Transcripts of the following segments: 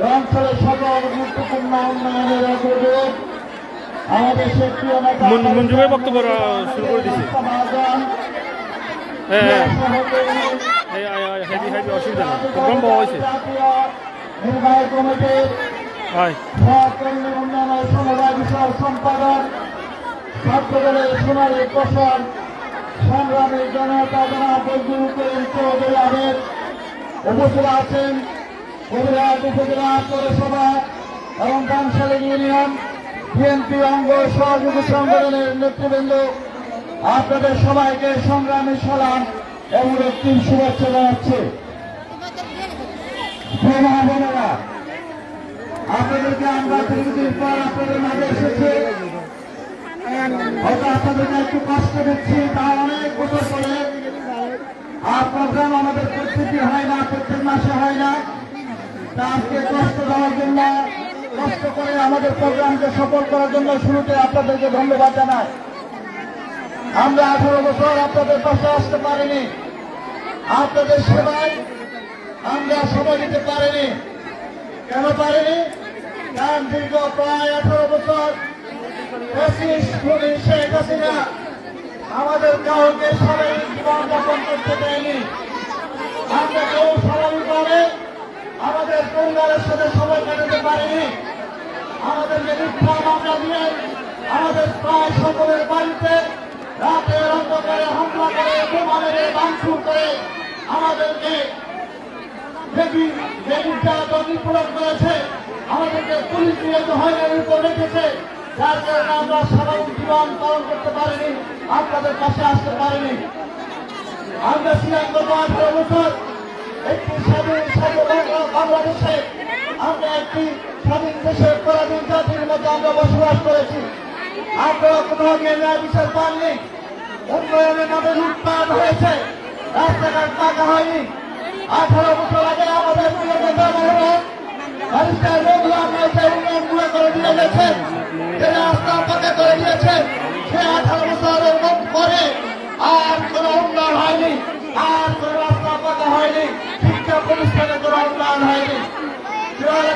অঞ্চলের সকল গুরুত্বপূর্ণ উন্নয়নের অগ্রগতি আমাদের সক্রিয় নেতা মঞ্জু ভাই বক্তব্য শুরু করে দিছে। মহাজন, হ্যাঁ হ্যাঁ। অসুবিধা নেই। প্রোগ্রাম পাওয়া হয়েছে। জাতীয় নির্বাহী কমিটির উন্নয়ন সমবায় বিষয় সম্পাদক ছাত্রদলের সোনালী প্রসাদ সংগ্রামী জনতা জনাব বজরুল করিম চৌধুরী আহমেদ উপস্থিত আছেন। কবিরাট উপজেলা পৌরসভা এবং বানশালী ইউনিয়ন বিএনপি অঙ্গ সহযোগী সংগঠনের নেতৃবৃন্দ, আপনাদের সবাইকে সংগ্রামী সালাম এবং একটি শুভেচ্ছা জানাচ্ছি। আপনাদেরকে আমরা কিছুদিন পর আপনাদের মাঝে এসেছি। হয়তো আপনাদেরকে একটু কষ্ট দিচ্ছি তা অনেক বছর পরে। আর প্রোগ্রাম আমাদের প্রত্যেকটি হয় না, প্রত্যেক মাসে হয় না। আজকে কষ্ট দেওয়ার জন্য, কষ্ট করে আমাদের প্রোগ্রামকে সফল করার জন্য শুরুতে আপনাদেরকে ধন্যবাদ জানাই। আমরা আঠারো বছর আপনাদের পাশে আসতে পারিনি। আপনাদের সেবায় আমরা সময় দিতে পারিনি। কেন পারিনি? কারণ দীর্ঘ প্রায় আঠারো বছর শেখ হাসিনা আমাদের কাউকে স্বাভাবিক জীবনযাপন করতে দেয়নি। আমরা কেউ স্বাভাবিকভাবে আমাদের পরিবারের সাথে সময় কাটাতে পারিনি। আমাদেরকে মিথ্যা মামলা দিয়ে আমাদের প্রায় সকলের বাড়িতে রাতের অন্ধকারে হামলা করে বোমা ভাঙচুর করে আমাদেরকে আমাদেরকে রেখেছে। আমরা করতে পারিনি, আপনাদের পাশে আসতে পারিনি। আমরা স্বাধীন স্বাধীন বাংলা- বাংলাদেশে আমরা একটি স্বাধীন দেশের পরাধীন জাতির মধ্যে আমরা বসবাস করেছি। আমরা কোনো ন্যায় বিচার পাননি। উন্নয়নের নামে লুটপাট হয়েছে। রাস্তাঘাট পাকা হয়নি। আঠারো বছর আগে আমাদের প্রিয় হয়নি। শিক্ষা প্রতিষ্ঠানে হয়নি।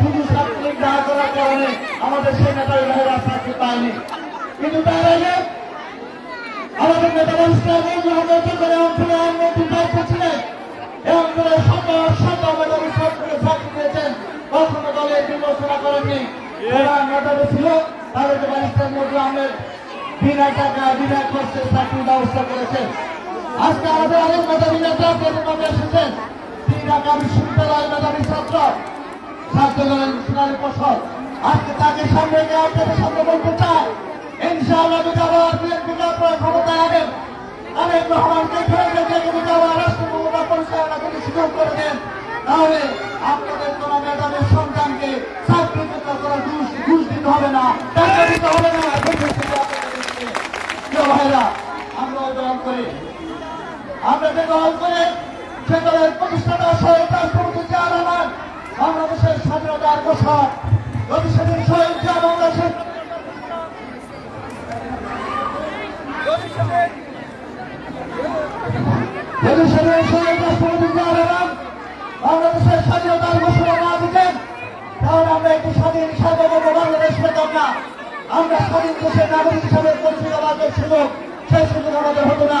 শুধু চাকরি না করার কারণে আমাদের সেই নেতার ভাইরা চাকরি পায়নি। কিন্তু তার আগে আমাদের নেতা মহানগর করে অঞ্চলে আইনমন্ত্রী দায়িত্ব ছিলেন এই অঞ্চলে শত শত মেধাবী ছাত্রকে চাকরি দিয়েছেন। কখনো দলে বিবেচনা করেননি। যারা মেধাবী ছিল, তাদেরকে নেতা বিশ্ববিদ্যালয়ের মেধাবী ছাত্র। ছাত্রদলের সোনালী ফসল আজকে তাকে সামনে রেখে আপনাদের করে কোন মেধাবের সন্তানকে চাকরিচ্যুত দিতে হবে না, টাকা দিতে হবে আমরা করি। যে গ্রহণ করে প্রতিষ্ঠাতা শহীদ রাষ্ট্রপতি জিয়া রহমান বাংলাদেশের স্বাধীনতার ঘোষক যদি সেদিন শহীদ জিয়া বাংলাদেশের যদি সেদিন শহীদ রাষ্ট্রপতি রহমান, বাংলাদেশের স্বাধীনতার ঘোষণা না দিতেন তাহলে আমরা একটি স্বাধীন সার্বভৌম বাংলাদেশ পেতাম না। আমরা স্বাধীন দেশের নাগরিক হিসাবে পরিচিত সুযোগ সেই সুযোগ আমাদের হতো না।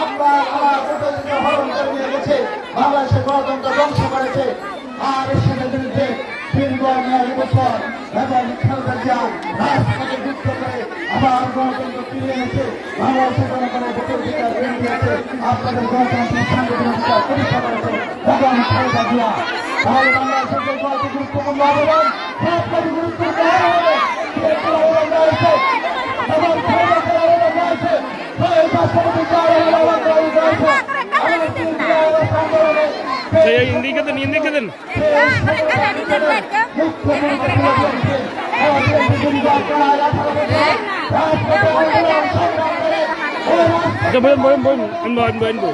আমরা আমার এনেছে বাংলাদেশের জনগণের ভোটের রহমান রয়েছে আমাদের তিনটি আন্দোলনে এই ইন্ডিকে দেন ইন্ডিকে আচ্ছা বলেন বলেন বলেন, আনব আনব আনব।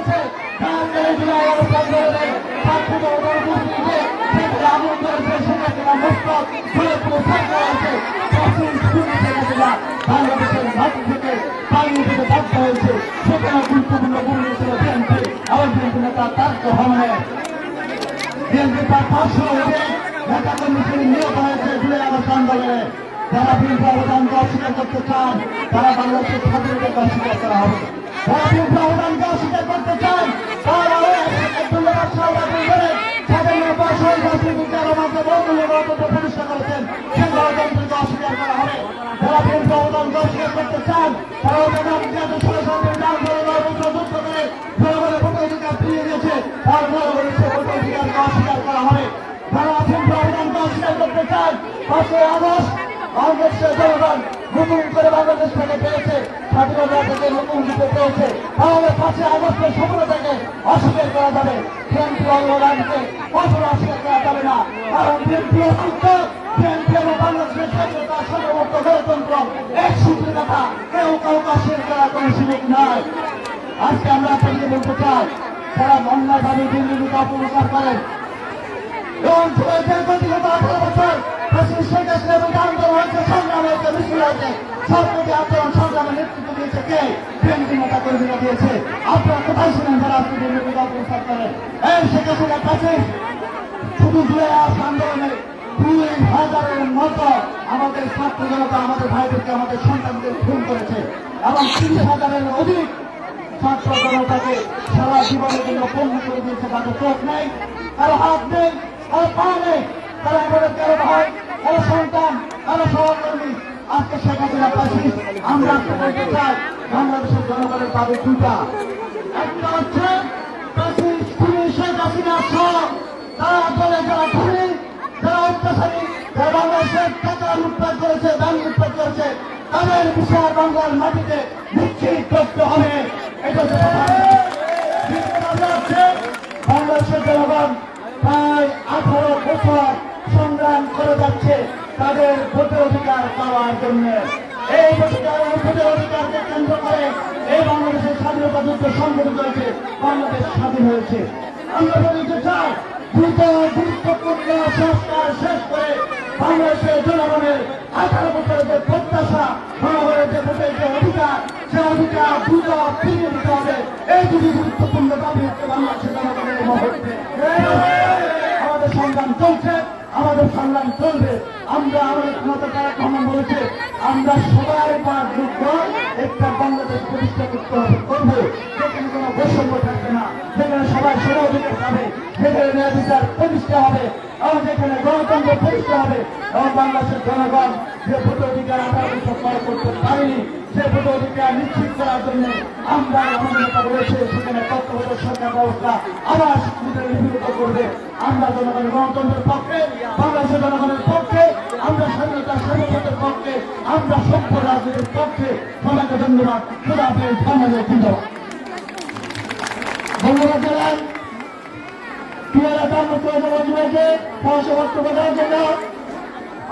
সেখানে গুরুত্বপূর্ণ ভূমিকা ছিল বিএনপি আমার বিএনপি নেতা তার রহমানের বিএনপি তার পাঁচশো নেতা কর্মী নিয়োগ হয়েছে জুড়ে আগস্ট আন্দোলনে যারা বিএনপি অবদানকে অস্বীকার করতে চান তারা বাংলাদেশের স্বাধীনতাকে অস্বীকার করা হবে। অবদানকে অস্বীকার করতে চান তারা প্রতিষ্ঠা করেছেন। সেই গণতন্ত্রকে অস্বীকার করা হবে। চান। তারা যুক্ত করে জনগণের সে অস্বীকার করতে চান পাঁচই আগস্ট জনগণ নতুন করে বাংলাদেশ থেকে পেয়েছে স্বাধীনতা থেকে নতুন দিতে পেয়েছে। তাহলে পাঁচই আগস্টের সফলতাকে অস্বীকার করা যাবে। কখনো অস্বীকার করা যাবে না। কারণ এবং বাংলাদেশের স্বাধীনতা গণতন্ত্র, এক সূত্রের কথা। কেউ কাউকে অস্বীকার করার কোনো সুযোগ আজকে আমরা আপনাকে বলতে চাই, যারা অন্যায়ভাবে দিল্লিকে অপপ্রচার করেন এবং আঠারো বছর শেখ হাসিনা হয়েছে সংগ্রাম হয়েছে মিছিল হয়েছে সব কোটি আন্দোলন সংগ্রামে নেতৃত্ব দিয়েছে কে বিএনপি নেতা কর্মীরা দিয়েছে আপনারা কোথায় ছিলেন যারা আজকে দিল্লিকে অপপ্রচার করেন এই শেখ হাসিনার কাছে শুধু জুড়ে আস আন্দোলনে দুই হাজারের মতো আমাদের ছাত্র জনতা আমাদের ভাইদেরকে আমাদের সন্তানদের খুন করেছে এবং তিরিশ হাজারের অধিক ছাত্র জনতাকে সারা জীবনের জন্য পণ্য করে দিয়েছে তাদের চোখ নেই কারও হাত নেই কারও পা নেই তারা আমাদের কারও ভাই কারও সন্তান কারও সহকর্মী আজকে শেখ হাসিনা পাশি আমরা বলতে চাই, বাংলাদেশের জনগণের দাবি দুটা একটা হচ্ছে পাশি খুনি শেখ হাসিনা সহ, তারা বলে যারা খুনি যারা অত্যাচারী যারা বাংলাদেশের টাকা লুটপাট করেছে, দাম লুটপাট করেছে, তাদের বিচার বাংলার মাটিতে নিশ্চিত করতে হবে। এটা বাংলাদেশের জনগণ প্রায় আঠারো বছর সংগ্রাম করে যাচ্ছে। তাদের ভোটের অধিকার পাওয়ার জন্য। এই অধিকার ভোটের অধিকারকে কেন্দ্র করে এই বাংলাদেশের স্বাধীনতা যুদ্ধ সংগঠিত হয়েছে, বাংলাদেশ স্বাধীন হয়েছে। আমরা বলতে চাই দ্রুত গুরুত্বপূর্ণ সংস্কার শেষ করে বাংলাদেশের জনগণের আঠারো বছরের যে প্রত্যাশা, জনগণের যে ভোটের যে অধিকার, সে অধিকার দ্রুত ফিরিয়ে দিতে হবে। এই দুটি গুরুত্বপূর্ণ দাবি হচ্ছে বাংলাদেশের জনগণের এই আমাদের সংগ্রাম চলছে। আমাদের সংগ্রাম চলবে। আমরা আমাদের ক্ষমতা তারা কমন বলেছে। আমরা সবাই তার যোগ্য। একটা বাংলাদেশ প্রতিষ্ঠা করতে হবে। করব সেখানে কোনো বৈষম্য থাকবে না। যেখানে ন্যায় বিচার প্রতিষ্ঠা হবে। এবং যেখানে গণতন্ত্র প্রতিষ্ঠা হবে এবং বাংলাদেশের জনগণ যে ভোট আঠারো বছর করতে পারেনি সে ভোট নিশ্চিত করার জন্য আমরা আমাদের রয়েছে, সেখানে তত্ত্বাবধায়ক সরকার ব্যবস্থা আবার নির্মিত করবে। আমরা জনগণের গণতন্ত্রের পক্ষে, বাংলাদেশের জনগণের পক্ষে, আমরা স্বাধীনতা স্বাধীনতার পক্ষে, আমরা সভ্য রাজনীতির পক্ষে। সবাইকে ধন্যবাদ। হাফেজ, বাংলাদেশ জিন্দাবাদ। ধন্যবাদ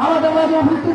আমাদের মাঝে উপস্থিত